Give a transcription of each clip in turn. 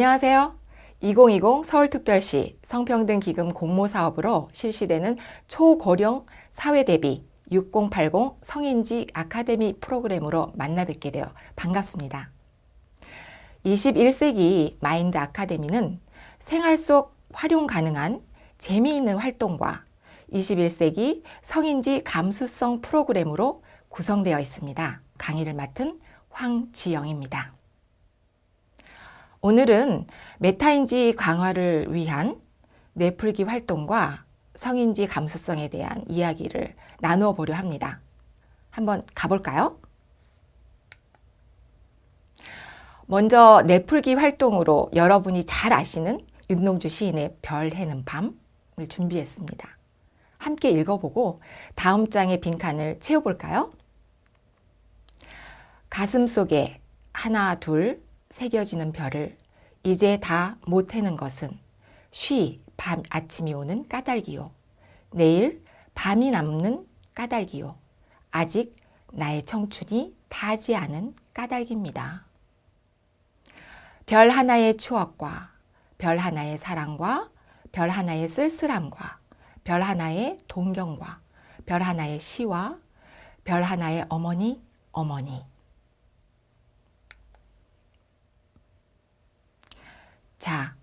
안녕하세요. 2020 서울특별시 성평등기금 공모사업으로 실시되는 초고령 사회 대비 6080 성인지 아카데미 프로그램으로 만나 뵙게 되어 반갑습니다. 21세기 마인드 아카데미는 생활 속 활용 가능한 재미있는 활동과 21세기 성인지 감수성 프로그램으로 구성되어 있습니다. 강의를 맡은 황지영입니다. 오늘은 메타인지 강화를 위한 뇌풀기 활동과 성인지 감수성에 대한 이야기를 나누어 보려 합니다. 한번 가볼까요? 먼저 뇌풀기 활동으로 여러분이 잘 아시는 윤동주 시인의 별 해는 밤을 준비했습니다. 함께 읽어보고 다음 장의 빈칸을 채워볼까요? 가슴 속에 하나, 둘 새겨지는 별을 이제 다못 해는 것은 쉬, 밤, 아침이 오는 까닭이요. 내일 밤이 남는 까닭이요. 아직 나의 청춘이 다지 않은 까닭입니다. 별 하나의 추억과 별 하나의 사랑과 별 하나의 쓸쓸함과 별 하나의 동경과 별 하나의 시와 별 하나의 어머니, 어머니. 자,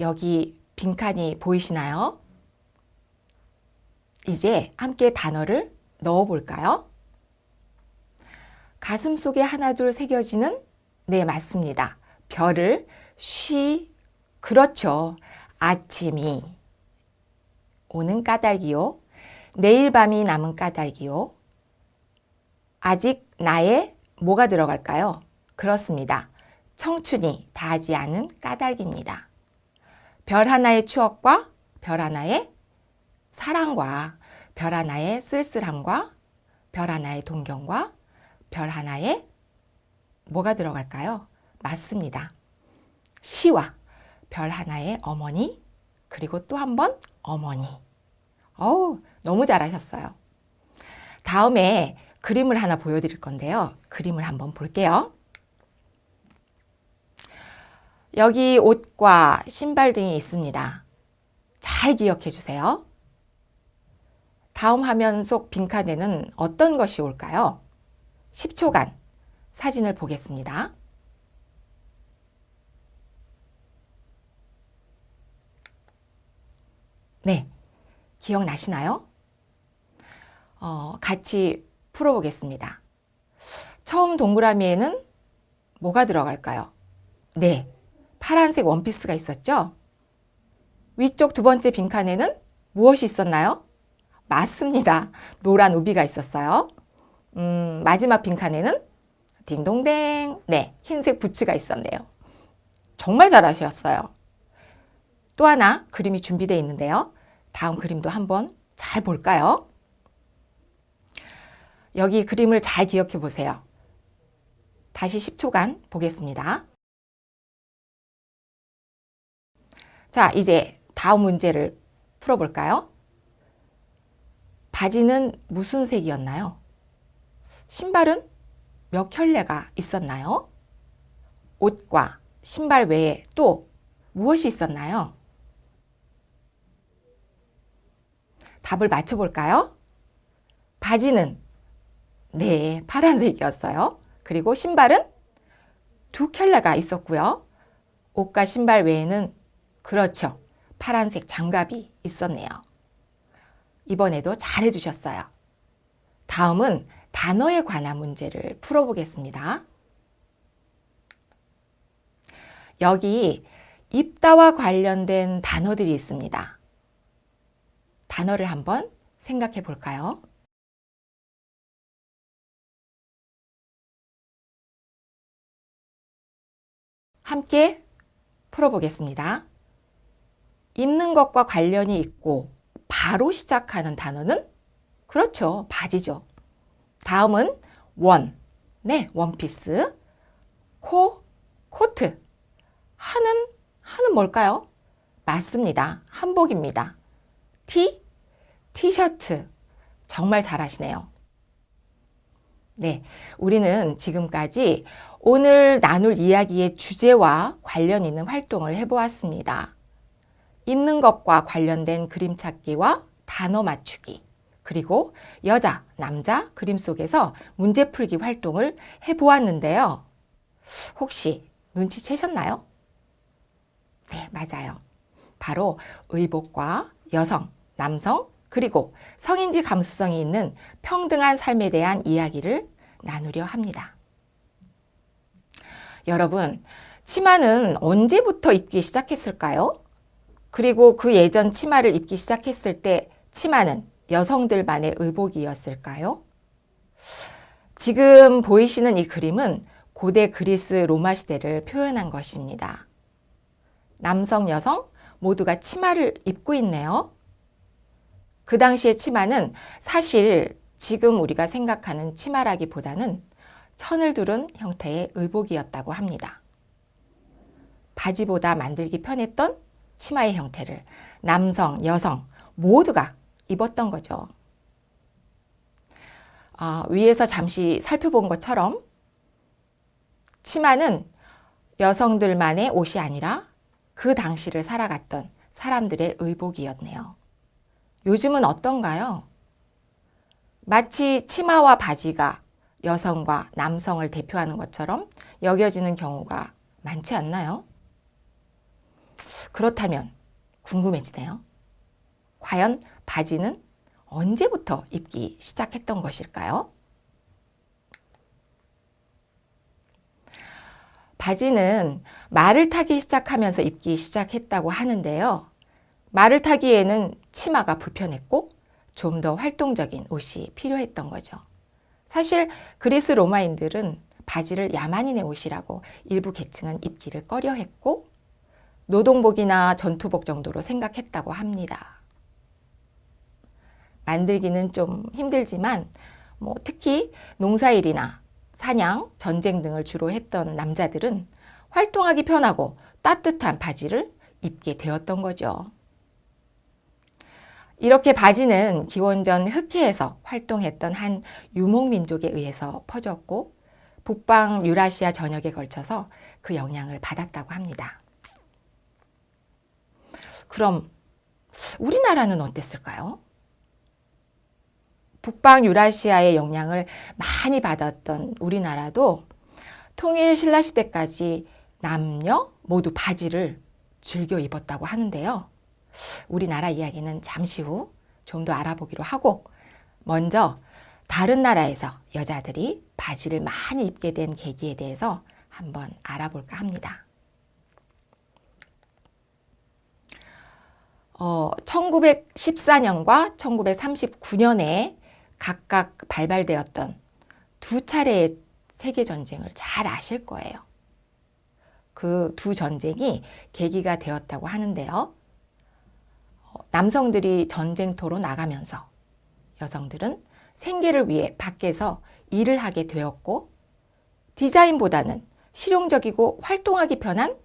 여기 빈칸이 보이시나요? 이제 함께 단어를 넣어 볼까요? 가슴 속에 하나둘 새겨지는 네, 맞습니다. 별을 쉬, 그렇죠. 아침이 오는 까닭이요. 내일 밤이 남은 까닭이요. 아직 나의 뭐가 들어갈까요? 그렇습니다. 청춘이 다하지 않은 까닭입니다. 별 하나의 추억과 별 하나의 사랑과 별 하나의 쓸쓸함과 별 하나의 동경과 별 하나의 뭐가 들어갈까요? 맞습니다. 시와 별 하나의 어머니 그리고 또 한 번 어머니. 어우, 너무 잘하셨어요. 다음에 그림을 하나 보여드릴 건데요. 그림을 한번 볼게요. 여기 옷과 신발 등이 있습니다. 잘 기억해 주세요. 다음 화면 속 빈칸에는 어떤 것이 올까요? 10초간 사진을 보겠습니다. 네, 기억나시나요? 어, 같이 풀어보겠습니다. 처음 동그라미에는 뭐가 들어갈까요? 네, 파란색 원피스가 있었죠? 위쪽 두 번째 빈칸에는 무엇이 있었나요? 맞습니다. 노란 우비가 있었어요. 음, 마지막 빈칸에는 딩동댕. 네, 흰색 부츠가 있었네요. 정말 잘하셨어요. 또 하나 그림이 준비되어 있는데요. 다음 그림도 한번 잘 볼까요? 여기 그림을 잘 기억해 보세요. 다시 10초간 보겠습니다. 자, 이제 다음 문제를 풀어볼까요? 바지는 무슨 색이었나요? 신발은 몇 켤레가 있었나요? 옷과 신발 외에 또 무엇이 있었나요? 답을 맞춰볼까요? 바지는 네, 파란색이었어요. 그리고 신발은 두 켤레가 있었고요. 옷과 신발 외에는 그렇죠. 파란색 장갑이 있었네요. 이번에도 잘 해 주셨어요. 다음은 단어에 관한 문제를 풀어보겠습니다. 여기 입다와 관련된 단어들이 있습니다. 단어를 한번 생각해 볼까요? 함께 풀어보겠습니다. 입는 것과 관련이 있고 바로 시작하는 단어는 그렇죠. 바지죠. 다음은 원. 네, 원피스. 코, 코트. 하는, 하는 뭘까요? 맞습니다. 한복입니다. 티, 티셔츠. 정말 잘하시네요. 네, 우리는 지금까지 오늘 나눌 이야기의 주제와 관련 있는 활동을 해보았습니다. 입는 것과 관련된 그림 찾기와 단어 맞추기, 그리고 여자, 남자 그림 속에서 문제 풀기 활동을 해보았는데요. 혹시 눈치채셨나요? 네, 맞아요. 바로 의복과 여성, 남성, 그리고 성인지 감수성이 있는 평등한 삶에 대한 이야기를 나누려 합니다. 여러분, 치마는 언제부터 입기 시작했을까요? 그리고 그 예전 치마를 입기 시작했을 때 치마는 여성들만의 의복이었을까요? 지금 보이시는 이 그림은 고대 그리스 로마 시대를 표현한 것입니다. 남성, 여성 모두가 치마를 입고 있네요. 그 당시의 치마는 사실 지금 우리가 생각하는 치마라기보다는 천을 두른 형태의 의복이었다고 합니다. 바지보다 만들기 편했던 치마의 형태를 남성, 여성 모두가 입었던 거죠. 어, 위에서 잠시 살펴본 것처럼 치마는 여성들만의 옷이 아니라 그 당시를 살아갔던 사람들의 의복이었네요. 요즘은 어떤가요? 마치 치마와 바지가 여성과 남성을 대표하는 것처럼 여겨지는 경우가 많지 않나요? 그렇다면 궁금해지네요. 과연 바지는 언제부터 입기 시작했던 것일까요? 바지는 말을 타기 시작하면서 입기 시작했다고 하는데요. 말을 타기에는 치마가 불편했고 좀 더 활동적인 옷이 필요했던 거죠. 사실 그리스 로마인들은 바지를 야만인의 옷이라고 일부 계층은 입기를 꺼려 했고 노동복이나 전투복 정도로 생각했다고 합니다. 만들기는 좀 힘들지만 뭐 특히 농사일이나 사냥, 전쟁 등을 주로 했던 남자들은 활동하기 편하고 따뜻한 바지를 입게 되었던 거죠. 이렇게 바지는 기원전 흑해에서 활동했던 한 유목민족에 의해서 퍼졌고 북방 유라시아 전역에 걸쳐서 그 영향을 받았다고 합니다. 그럼 우리나라는 어땠을까요? 북방 유라시아의 영향을 많이 받았던 우리나라도 통일 신라 시대까지 남녀 모두 바지를 즐겨 입었다고 하는데요. 우리나라 이야기는 잠시 후 좀 더 알아보기로 하고 먼저 다른 나라에서 여자들이 바지를 많이 입게 된 계기에 대해서 한번 알아볼까 합니다. 어, 1914년과 1939년에 각각 발발되었던 두 차례의 세계 전쟁을 잘 아실 거예요. 그 두 전쟁이 계기가 되었다고 하는데요. 어, 남성들이 전쟁터로 나가면서 여성들은 생계를 위해 밖에서 일을 하게 되었고 디자인보다는 실용적이고 활동하기 편한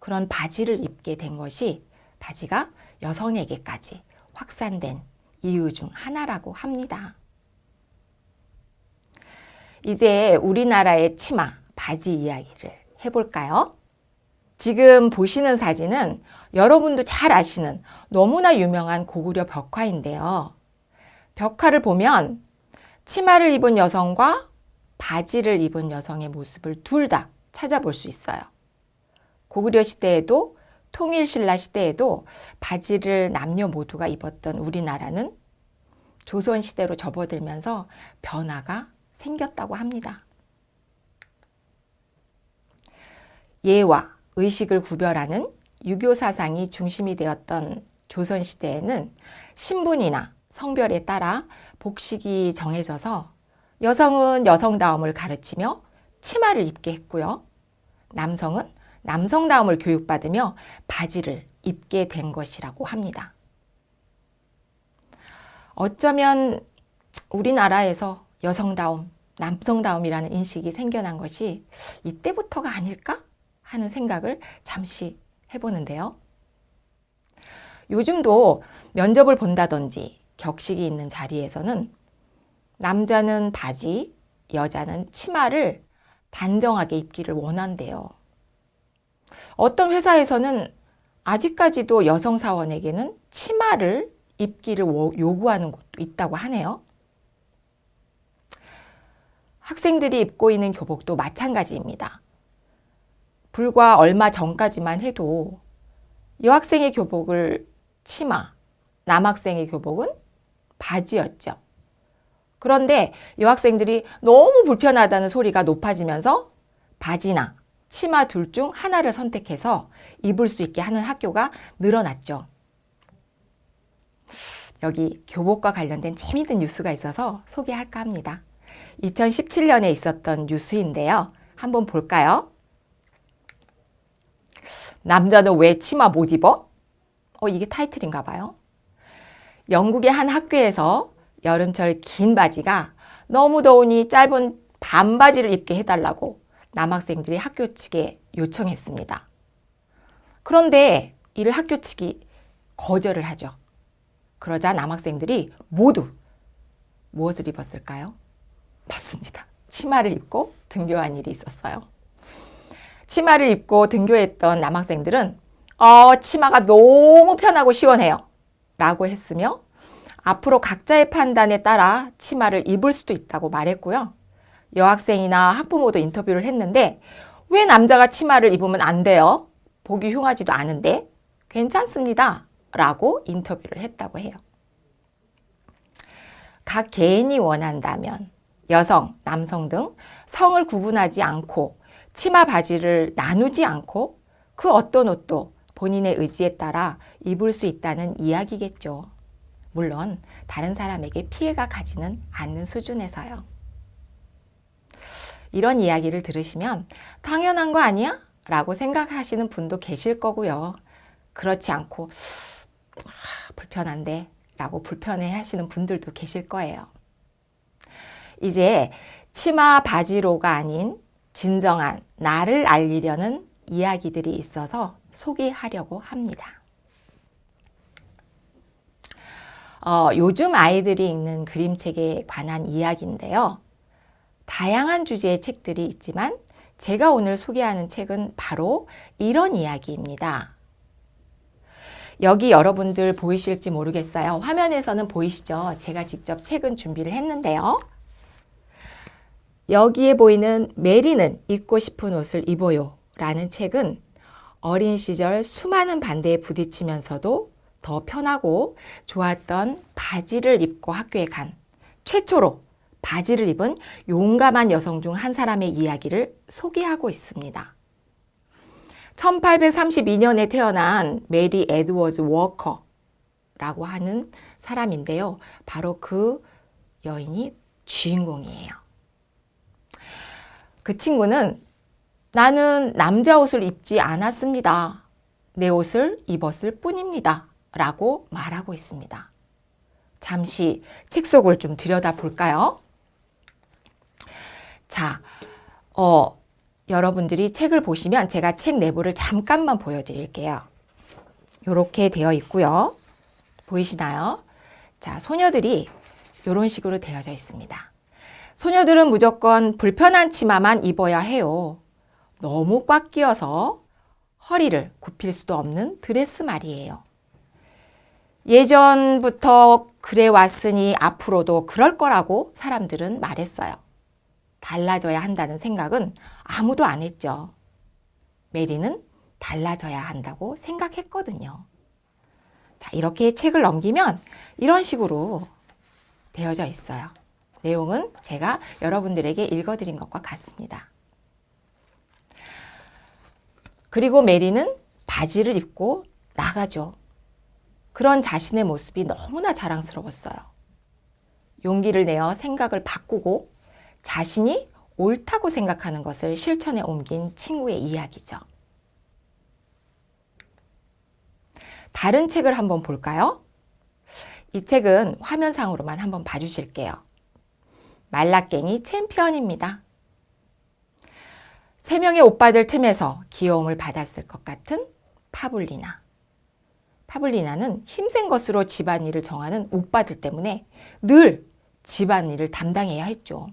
그런 바지를 입게 된 것이 바지가 여성에게까지 확산된 이유 중 하나라고 합니다. 이제 우리나라의 치마, 바지 이야기를 해볼까요? 지금 보시는 사진은 여러분도 잘 아시는 너무나 유명한 고구려 벽화인데요. 벽화를 보면 치마를 입은 여성과 바지를 입은 여성의 모습을 둘 다 찾아볼 수 있어요. 고구려 시대에도 통일신라 시대에도 바지를 남녀 모두가 입었던 우리나라는 조선 시대로 접어들면서 변화가 생겼다고 합니다. 예와 의식을 구별하는 유교 사상이 중심이 되었던 조선 시대에는 신분이나 성별에 따라 복식이 정해져서 여성은 여성다움을 가르치며 치마를 입게 했고요. 남성은 남성다움을 교육받으며 바지를 입게 된 것이라고 합니다. 어쩌면 우리나라에서 여성다움, 남성다움이라는 인식이 생겨난 것이 이때부터가 아닐까 하는 생각을 잠시 해보는데요. 요즘도 면접을 본다든지 격식이 있는 자리에서는 남자는 바지, 여자는 치마를 단정하게 입기를 원한대요. 어떤 회사에서는 아직까지도 여성 사원에게는 치마를 입기를 워- 요구하는 곳도 있다고 하네요. 학생들이 입고 있는 교복도 마찬가지입니다. 불과 얼마 전까지만 해도 여학생의 교복을 치마, 남학생의 교복은 바지였죠. 그런데 여학생들이 너무 불편하다는 소리가 높아지면서 바지나 치마 둘 중 하나를 선택해서 입을 수 있게 하는 학교가 늘어났죠. 여기 교복과 관련된 재미있는 뉴스가 있어서 소개할까 합니다. 2017년에 있었던 뉴스인데요. 한번 볼까요? 남자는 왜 치마 못 입어? 어, 이게 타이틀인가 봐요. 영국의 한 학교에서 여름철 긴 바지가 너무 더우니 짧은 반바지를 입게 해달라고 남학생들이 학교 측에 요청했습니다. 그런데 이를 학교 측이 거절을 하죠. 그러자 남학생들이 모두 무엇을 입었을까요? 맞습니다. 치마를 입고 등교한 일이 있었어요. 치마를 입고 등교했던 남학생들은 어, 치마가 너무 편하고 시원해요. 라고 했으며 앞으로 각자의 판단에 따라 치마를 입을 수도 있다고 말했고요. 여학생이나 학부모도 인터뷰를 했는데 왜 남자가 치마를 입으면 안 돼요? 보기 흉하지도 않은데 괜찮습니다. 라고 인터뷰를 했다고 해요. 각 개인이 원한다면 여성, 남성 등 성을 구분하지 않고 치마 바지를 나누지 않고 그 어떤 옷도 본인의 의지에 따라 입을 수 있다는 이야기겠죠. 물론 다른 사람에게 피해가 가지는 않는 수준에서요. 이런 이야기를 들으시면 당연한 거 아니야? 라고 생각하시는 분도 계실 거고요. 그렇지 않고 아, 불편한데 라고 불편해 하시는 분들도 계실 거예요. 이제 치마 바지로가 아닌 진정한 나를 알리려는 이야기들이 있어서 소개하려고 합니다. 어, 요즘 아이들이 읽는 그림책에 관한 이야기인데요. 다양한 주제의 책들이 있지만 제가 오늘 소개하는 책은 바로 이런 이야기입니다. 여기 여러분들 보이실지 모르겠어요. 화면에서는 보이시죠? 제가 직접 책은 준비를 했는데요. 여기에 보이는 메리는 입고 싶은 옷을 입어요 라는 책은 어린 시절 수많은 반대에 부딪히면서도 더 편하고 좋았던 바지를 입고 학교에 간 최초로 바지를 입은 용감한 여성 중 한 사람의 이야기를 소개하고 있습니다. 1832년에 태어난 메리 에드워즈 워커라고 하는 사람인데요. 바로 그 여인이 주인공이에요. 그 친구는 나는 남자 옷을 입지 않았습니다. 내 옷을 입었을 뿐입니다. 라고 말하고 있습니다. 잠시 책 속을 좀 들여다 볼까요? 자, 어, 여러분들이 책을 보시면 제가 책 내부를 잠깐만 보여드릴게요. 이렇게 되어 있고요. 보이시나요? 자, 소녀들이 이런 식으로 되어져 있습니다. 소녀들은 무조건 불편한 치마만 입어야 해요. 너무 꽉 끼어서 허리를 굽힐 수도 없는 드레스 말이에요. 예전부터 그래 왔으니 앞으로도 그럴 거라고 사람들은 말했어요. 달라져야 한다는 생각은 아무도 안 했죠. 메리는 달라져야 한다고 생각했거든요. 자, 이렇게 책을 넘기면 이런 식으로 되어져 있어요. 내용은 제가 여러분들에게 읽어드린 것과 같습니다. 그리고 메리는 바지를 입고 나가죠. 그런 자신의 모습이 너무나 자랑스러웠어요. 용기를 내어 생각을 바꾸고 자신이 옳다고 생각하는 것을 실천에 옮긴 친구의 이야기죠. 다른 책을 한번 볼까요? 이 책은 화면상으로만 한번 봐주실게요. 말라깽이 챔피언입니다. 세 명의 오빠들 틈에서 귀여움을 받았을 것 같은 파블리나. 파블리나는 힘센 것으로 집안일을 정하는 오빠들 때문에 늘 집안일을 담당해야 했죠.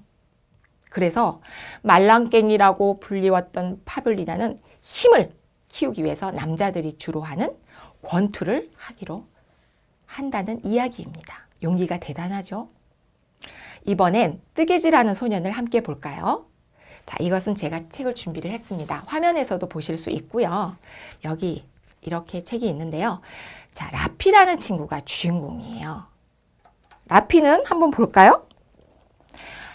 그래서 말랑깽이라고 불리웠던 파블리나는 힘을 키우기 위해서 남자들이 주로 하는 권투를 하기로 한다는 이야기입니다. 용기가 대단하죠? 이번엔 뜨개질하는 소년을 함께 볼까요? 자, 이것은 제가 책을 준비를 했습니다. 화면에서도 보실 수 있고요. 여기 이렇게 책이 있는데요. 자, 라피라는 친구가 주인공이에요. 라피는 한번 볼까요?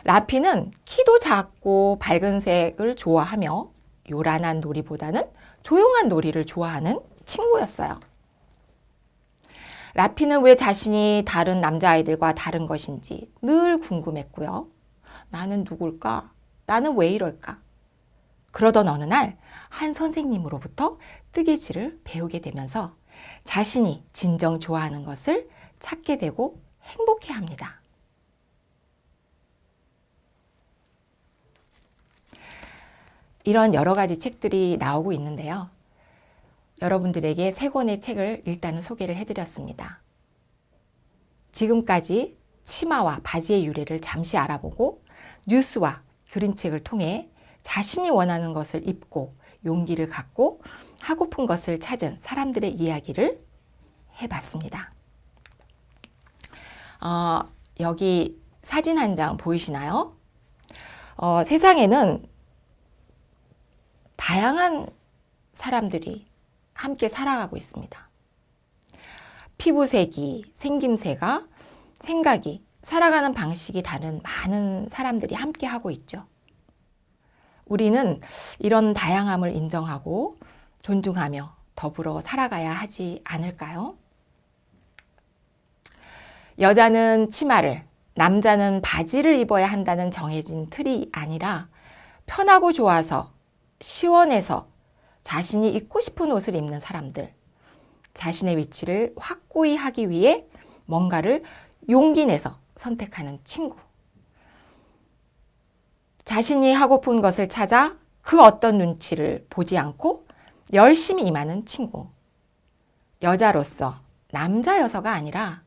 라피는 키도 작고 밝은 색을 좋아하며 요란한 놀이보다는 조용한 놀이를 좋아하는 친구였어요. 라피는 왜 자신이 다른 남자아이들과 다른 것인지 늘 궁금했고요. 나는 누굴까? 나는 왜 이럴까? 그러던 어느 날 한 선생님으로부터 뜨개질을 배우게 되면서 자신이 진정 좋아하는 것을 찾게 되고 행복해 합니다. 이런 여러 가지 책들이 나오고 있는데요. 여러분들에게 세 권의 책을 일단은 소개를 해드렸습니다. 지금까지 치마와 바지의 유래를 잠시 알아보고 뉴스와 그림책을 통해 자신이 원하는 것을 입고 용기를 갖고 하고픈 것을 찾은 사람들의 이야기를 해봤습니다. 어, 여기 사진 한 장 보이시나요? 어, 세상에는 다양한 사람들이 함께 살아가고 있습니다. 피부색이, 생김새가, 생각이, 살아가는 방식이 다른 많은 사람들이 함께 하고 있죠. 우리는 이런 다양함을 인정하고 존중하며 더불어 살아가야 하지 않을까요? 여자는 치마를, 남자는 바지를 입어야 한다는 정해진 틀이 아니라 편하고 좋아서 시원해서 자신이 입고 싶은 옷을 입는 사람들, 자신의 위치를 확고히 하기 위해 뭔가를 용기 내서 선택하는 친구. 자신이 하고픈 것을 찾아 그 어떤 눈치를 보지 않고 열심히 임하는 친구. 여자로서 남자여서가 아니라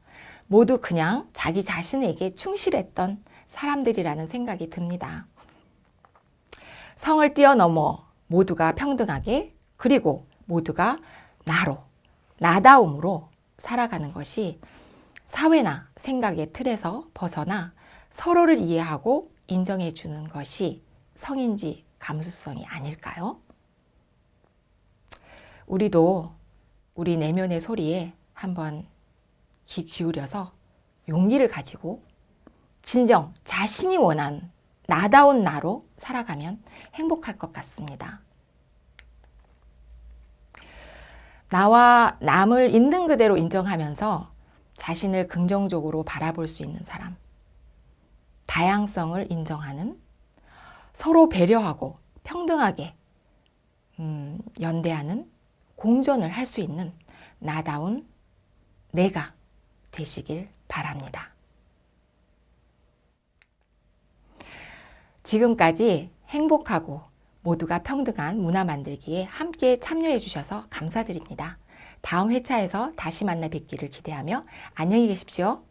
모두 그냥 자기 자신에게 충실했던 사람들이라는 생각이 듭니다. 성을 뛰어넘어 모두가 평등하게 그리고 모두가 나로, 나다움으로 살아가는 것이 사회나 생각의 틀에서 벗어나 서로를 이해하고 인정해 주는 것이 성인지 감수성이 아닐까요? 우리도 우리 내면의 소리에 한번 귀 기울여서 용기를 가지고 진정 자신이 원한 나다운 나로 살아가면 행복할 것 같습니다. 나와 남을 있는 그대로 인정하면서 자신을 긍정적으로 바라볼 수 있는 사람. 다양성을 인정하는 서로 배려하고 평등하게 음, 연대하는 공존을 할 수 있는 나다운 내가 되시길 바랍니다. 지금까지 행복하고 모두가 평등한 문화 만들기에 함께 참여해 주셔서 감사드립니다. 다음 회차에서 다시 만나 뵙기를 기대하며 안녕히 계십시오.